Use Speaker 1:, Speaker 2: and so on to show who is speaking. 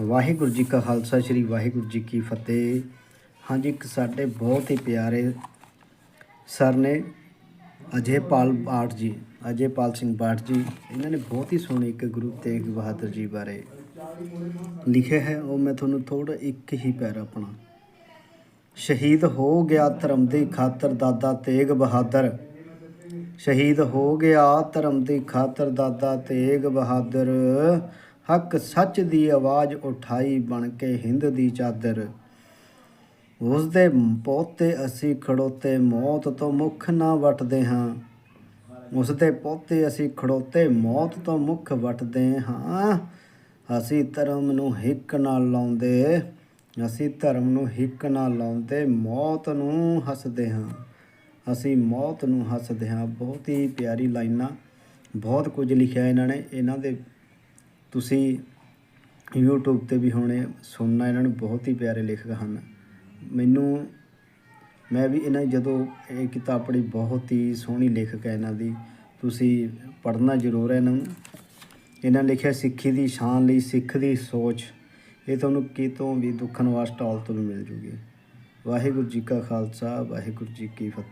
Speaker 1: ਵਾਹਿਗੁਰੂ ਜੀ ਕਾ ਖਾਲਸਾ, ਸ੍ਰੀ ਵਾਹਿਗੁਰੂ ਜੀ ਕੀ ਫਤਿਹ। ਹਾਂਜੀ, ਇੱਕ ਸਾਡੇ ਬਹੁਤ ਹੀ ਪਿਆਰੇ ਸਰ ਨੇ ਅਜੇਪਾਲ ਬਾਠ ਜੀ, ਅਜੇਪਾਲ ਸਿੰਘ ਬਾਠ ਜੀ, ਇਹਨਾਂ ਨੇ ਬਹੁਤ ਹੀ ਸੋਹਣੀ ਇੱਕ ਗੁਰੂ ਤੇਗ ਬਹਾਦਰ ਜੀ ਬਾਰੇ ਲਿਖਿਆ ਹੈ। ਉਹ ਮੈਂ ਤੁਹਾਨੂੰ ਥੋੜਾ ਇੱਕ ਹੀ ਪੈਰਾ ਆਪਣਾ। ਸ਼ਹੀਦ ਹੋ ਗਿਆ ਧਰਮ ਦੀ ਖਾਤਰ ਦਾਦਾ ਤੇਗ ਬਹਾਦਰ। ਸ਼ਹੀਦ ਹੋ ਗਿਆ ਧਰਮ ਦੀ ਖਾਤਰ ਦਾਦਾ ਤੇਗ ਬਹਾਦਰ। ਹੱਕ ਸੱਚ ਦੀ ਆਵਾਜ਼ ਉਠਾਈ ਬਣ ਕੇ ਹਿੰਦ ਦੀ ਚਾਦਰ। ਉਸ ਦੇ ਪੋਤੇ ਅਸੀਂ ਖੜੋਤੇ ਮੌਤ ਤੋਂ ਮੁੱਖ ਨਾ ਵਟਦੇ ਹਾਂ। ਉਸ ਦੇ ਪੋਤੇ ਅਸੀਂ ਖੜੋਤੇ ਮੌਤ ਤੋਂ ਮੁੱਖ ਵਟਦੇ ਹਾਂ। ਅਸੀਂ ਧਰਮ ਨੂੰ ਹਿੱਕ ਨਾਲ ਲਾਉਂਦੇ, ਅਸੀਂ ਧਰਮ ਨੂੰ ਹਿੱਕ ਨਾਲ ਲਾਉਂਦੇ ਮੌਤ ਨੂੰ ਹੱਸਦੇ ਹਾਂ। ਅਸੀਂ ਮੌਤ ਨੂੰ ਹੱਸਦੇ ਹਾਂ। ਬਹੁਤ ਹੀ ਪਿਆਰੀ ਲਾਈਨਾਂ, ਬਹੁਤ ਕੁਝ ਲਿਖਿਆ ਇਹਨਾਂ ਨੇ। ਇਹਨਾਂ ਦੇ ਤੁਸੀਂ YouTube ਤੇ ਵੀ ਹੁਣੇ ਸੁਣਨਾ, ਇਹਨਾਂ ਨੂੰ ਬਹੁਤ ਹੀ ਪਿਆਰੇ ਲੇਖਕ ਹਨ। ਮੈਨੂੰ, ਮੈਂ ਵੀ ਇਹਨਾਂ ਜਦੋਂ ਇਹ ਕਿਤਾਬ ਪੜ੍ਹੀ, ਬਹੁਤ ਹੀ ਸੋਹਣੀ ਲੇਖਕ ਹੈ ਇਹਨਾਂ ਦੀ। ਤੁਸੀਂ ਪੜ੍ਹਨਾ ਜ਼ਰੂਰ ਹੈ ਇਹਨਾਂ ਨੂੰ। ਇਹਨਾਂ ਲਿਖਿਆ, ਸਿੱਖੀ ਦੀ ਸ਼ਾਨ ਲਈ, ਸਿੱਖ ਦੀ ਸੋਚ। ਇਹ ਤੁਹਾਨੂੰ ਕਿਤੋਂ ਵੀ ਦੁੱਖਨਵਾਰ ਸਟਾਲ ਤੋਂ ਵੀ ਮਿਲ ਜੂਗੀ। ਵਾਹਿਗੁਰੂ ਜੀ ਕਾ ਖਾਲਸਾ, ਵਾਹਿਗੁਰੂ ਜੀ ਕੀ ਫਤਿਹ।